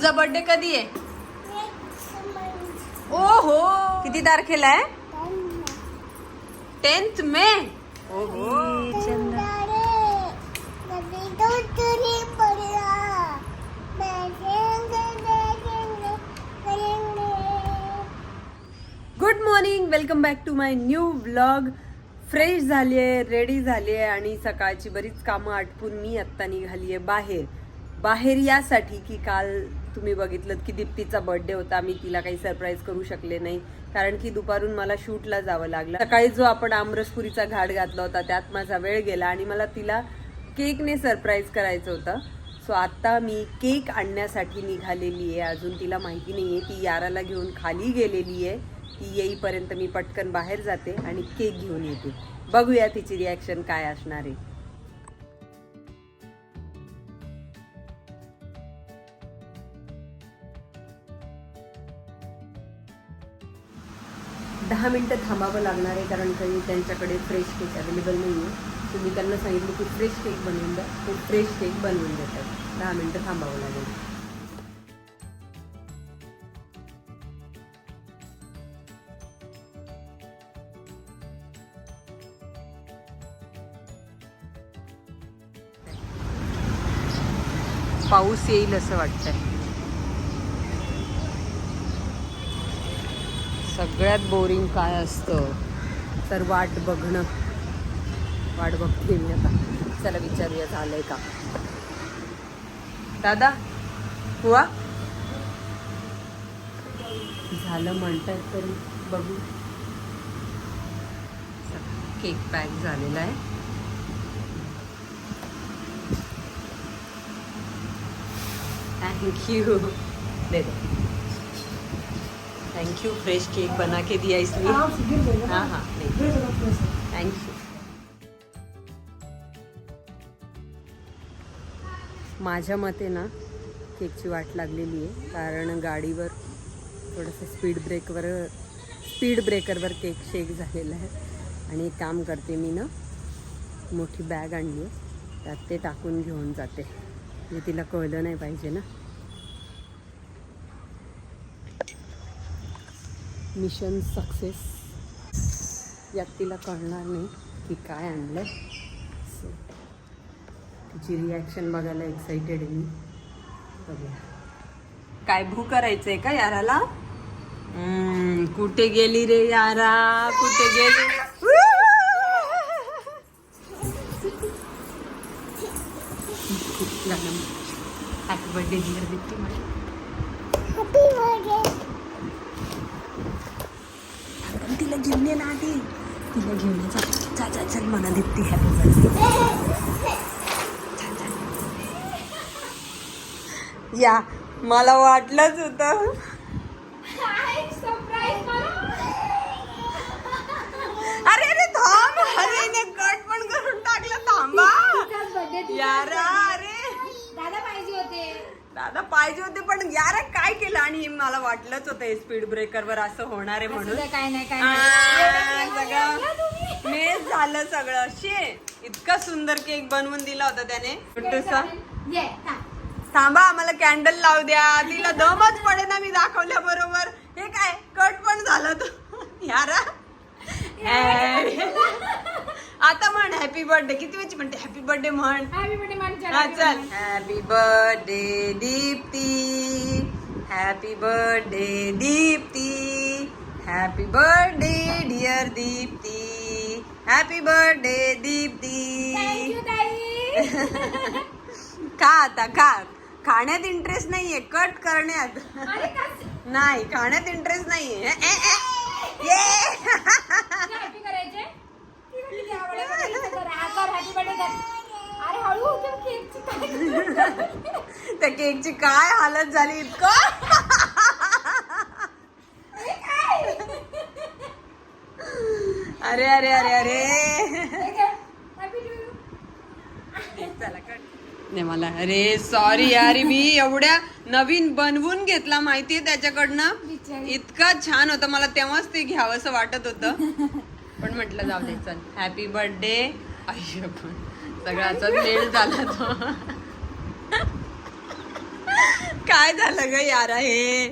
तुझा बर्थडे कधी आहे? ओ हो किती तारखेला आहे? टेन्थ मे ओ हो good morning welcome back to my new vlog fresh झाली आहे रेडी झाली आहे आणि सकाळची बरीच कामं आटपून मी आत्ता निघाली आहे बाहेर. बाहेर यासाठी की काल तुम्ही बघितलं की दीप्तीचा बर्थडे होता मी तिला काही सरप्राईज करू शकले नाही. कारण की दुपारून मला शूटला जावं लागलं. सकाळी जो आपण आमरसपुरीचा घाट घातला होता त्यात माझा वेळ गेला आणि मला तिला केकने सरप्राईज करायचं होतं. सो आता मी केक आणण्यासाठी निघालेली आहे. अजून तिला माहिती नाही आहे ती याराला घेऊन खाली गेलेली आहे. ती येईपर्यंत मी पटकन बाहेर जाते आणि केक घेऊन येते. बघूया तिची रिॲक्शन काय असणार आहे. दहा मिनटं थांबावं लागणार आहे कारण काही त्यांच्याकडे फ्रेश केक अवेलेबल नाही आहे तुम्ही त्यांना सांगितलं की फ्रेश केक बनवून द्या. ते फ्रेश केक बनवून देतात. दहा मिनटं थांबावं लागेल. पाऊस येईल असं वाटतंय. सगळ्यात बोरिंग काय असतं तर वाट बघणं. वाट बघते मी आता. चला विचारूया झालंय का? दादा हुआ झालं म्हणतात तरी बघू. केक पॅक झालेला आहे. थँक्यू दे. थैंक यू फ्रेश केक बना के दिया इसलिए। हाँ हाँ थैंक यू माझ्या मते ना केकची वाट लागलेली आहे. कारण गाडीवर थोडंसं स्पीड ब्रेकवर स्पीड ब्रेकरवर केक शेक झालेला आहे. आणि एक काम करते मी ना मोठी बॅग आणली आहे. त्यात ते टाकून घेऊन जाते. म्हणजे तिला कळलं नाही पाहिजे ना. Mission success. यात तिला कळणार नाही की काय आणलं सो तिची रिॲक्शन बघायला एक्साइटेड आहे मी. बघूया. काय भू आहे का याराला? कुठे गेली रे यारा? कुठे गेली? हॅपी बर्थडे डिअर दीप्ती मला ये ना आधी. तिला घेऊन जा जा चल म्हणा दीप्ती हॅपी बर्थडे या मला वाटलंच होतं अरे अरे थांब अरे ने कट पण करून टाकलं थांबा यारा अरे दादा पाहिजे होते दादा पाहिजे होते पण यार काय केलं आणि मला वाटलंच होतं स्पीड ब्रेकर वर असं होणार आहे म्हणून. काय नाही काय आ, नाही. सगळं मेस झालं सगळं. शे इतका सुंदर केक बनवून दिला होता त्याने. ये, था. थांबा आम्हाला कॅन्डल लावू द्या. तिला दमच पडे ना मी दाखवल्या बरोबर हे काय कट पण झालं तो. यारा आता म्हण हॅपी बर्थडे किती वेळची म्हणते? हॅपी बर्थडे म्हण. Birthday, मानच्या. हा चल. Happy birthday Dipti happy birthday Dipti happy birthday dear Dipti happy birthday Dipti. खा आता खा. खाण्यात इंटरेस्ट नाहीये. कट करण्यात. नाही खाण्यात इंटरेस्ट नाहीये. ए, ए, ए. ये तुला happy करायचे? ती म्हणली, "द्या बडे बडे इथं कर. हा कर, happy birthday कर." अरे हळू होते केकची काय त्या केकची काय हालत झाली इतकं? अरे अरे अरे अरे. नाही मला अरे सॉरी यार मी एवढ्या नवीन बनवून घेतला माहितीये त्याच्याकडनं. इतका छान होतं मला तेव्हाच ते घ्यावं असं वाटत होतं पण म्हटलं जाऊ दे चल हॅपी बर्थडे आयुष्य पण सगळ्याचाच मेळ झाला तो. काय झालं ग यार हे?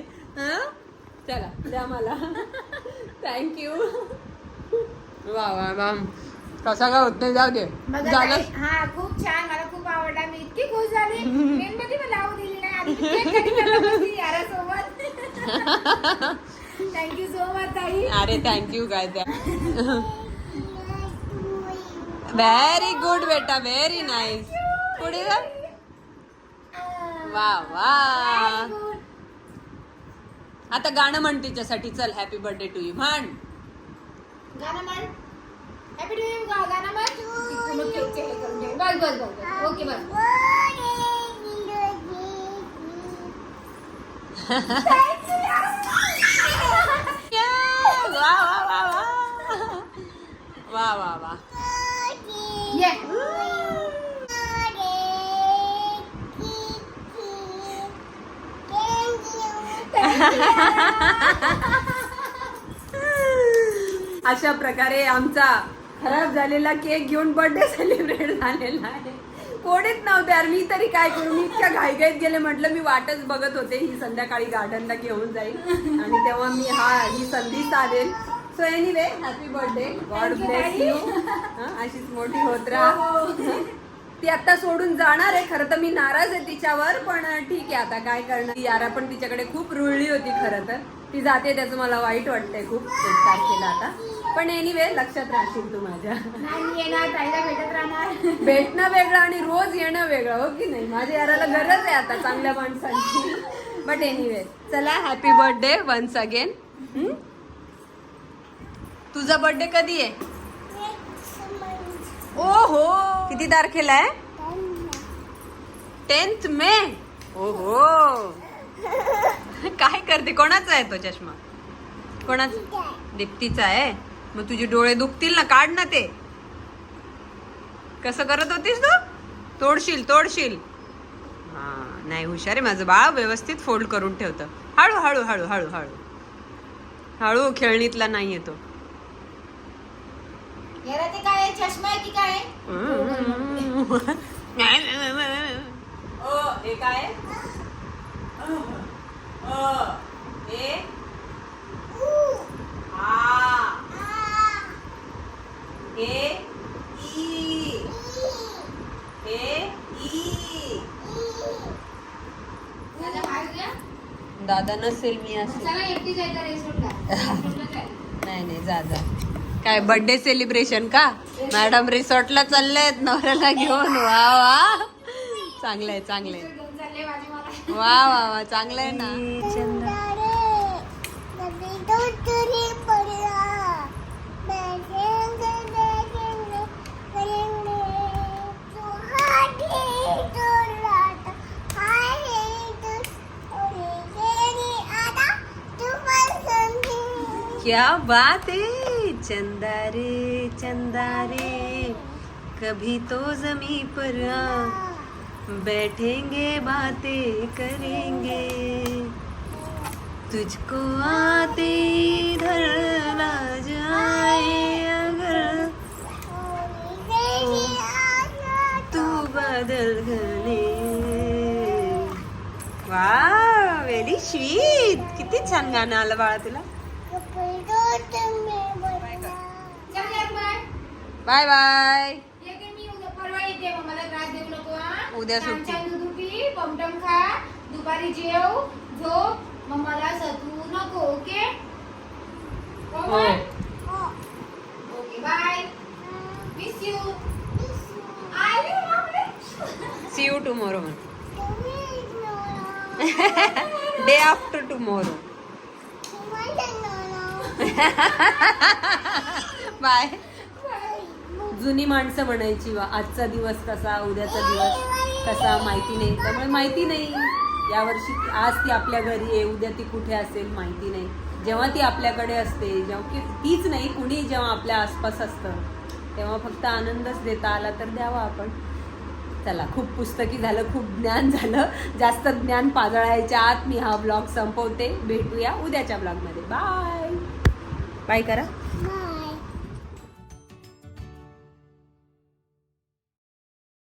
चला द्या मला. थँक्यू वा वा वा. कसा काय होत नाही जाऊ दे. झालं. हा खूप छान. मला खूप आवडला. मी इतकी खुश झाली. मेणबत्ती पण लावू दिली नाही. यारासोबत? थँक्यू सो मच ताई. अरे थँक्यू काय त्या व्हेरी गुड बेटा व्हेरी नाईस पुढे जा वा वा. आता गाणं म्हण तिच्यासाठी चल हॅपी बर्थडे टू यू म्हण गाणं म्हण हॅपी टू यू गाणं म्हण तिकडून केकचे करून घे. बस बस बस बस ओके बस वा वा वा वा वा वा वा ये अशा प्रकारे आमचा खराब झालेला केक घेऊन बर्थडे सेलिब्रेट झालेला आहे. कोणीच नव्हते यार मी तरी काय करू? मी इतक्या घाईघाईत गेले म्हटलं मी वाटच बघत होते ही संध्याकाळी गार्डनला घेऊन जाईल. आणि तेव्हा मी हा ही संधी साधेल so anyway happy birthday God bless. You अशीच मोठी होत राहा. ती आता सोडून जाणार आहे खरं तर मी नाराज आहे तिच्यावर पण ठीक आहे आता काय करणार. ती यारा पण तिच्याकडे खूप रुळली होती खरं तर. ती जाते त्याचं मला वाईट वाटतंय खूप. एक तारखेला आता. पण एनिवे लक्षात राहशील तू माझ्या. येणार ताईला भेटत राहणार. भेटणं वेगळं आणि रोज येणं वेगळं हो की नाही? माझ्या याराला गरज आहे आता चांगल्या माणसांची. बट एनिवे चला हॅपी बर्थडे वन्स अगेन तुझा बर्थडे कधी आहे? ओ हो किती तारखेला आहे? Tenth May. ओहो. काय करते? कोणाचा आहे तो चष्मा? कोणाचा? दीप्तीचा आहे. मग तुझे डोळे दुखतील ना? काढ ना ते. कसं करत होतीस तू? तोडशील तोडशील. हा नाही हुशार आहे. माझं बाळ व्यवस्थित फोल्ड करून ठेवतं. हळू हळू हळू हळू हळू. हळू खेळणीतला नाही येतो याला ते काय? चष्मा आहे की काय आहे? ओ हे काय हे? आ. हे? ई. हे? ई. दादा बाहेर. दादा नसेल मी असेल. चला एकटी जायचं. नाही नाही जा जा. काय बर्थडे सेलिब्रेशन का? मॅडम रिसॉर्टला चाललेत नवऱ्याला घेऊन. वा वा. चांगलंय चांगलंय. चांगलं आहे वा वा वा. वा चांगलंय ना. क्या बात है चंदा रे चंदा रे कभी तो जमी पर आ, बैठेंगे, बातें करेंगे। तुझको आते इधर ला जाए अगर, तू बदल गले वा व्हेरी स्वीट किती छान गाणं आलं बाळा तुला. बाय बाय येते मी उद्या परवा येते मग मला त्रास देऊ नको हा? उद्या छान सुट्टी. छान दूध पी पमटम खा दुपारी जेव झोप मग मला सतू नको ओके? हो ओके बाय मिस यू आले बापरे सी यू टुमोरो म्हण डे आफ्टर टुमोरो बाय जुनी माणसं म्हणायची वा आजचा दिवस कसा उद्याचा दिवस कसा माहिती नाही. त्यामुळे माहिती नाही. यावर्षी आज ती आपल्या घरी आहे उद्या ती कुठे असेल माहिती नाही. जेव्हा ती आपल्याकडे असते जेव्हा की तीच नाही कुणी जेव्हा आपल्या आसपास असतं तेव्हा फक्त आनंदच देता आला तर द्यावा आपण. चला खूप पुस्तकी झालं खूप ज्ञान झालं. जास्त ज्ञान पाजळायच्या आत मी हा ब्लॉग संपवते. भेटूया उद्याच्या ब्लॉगमध्ये. बाय. बाय करा.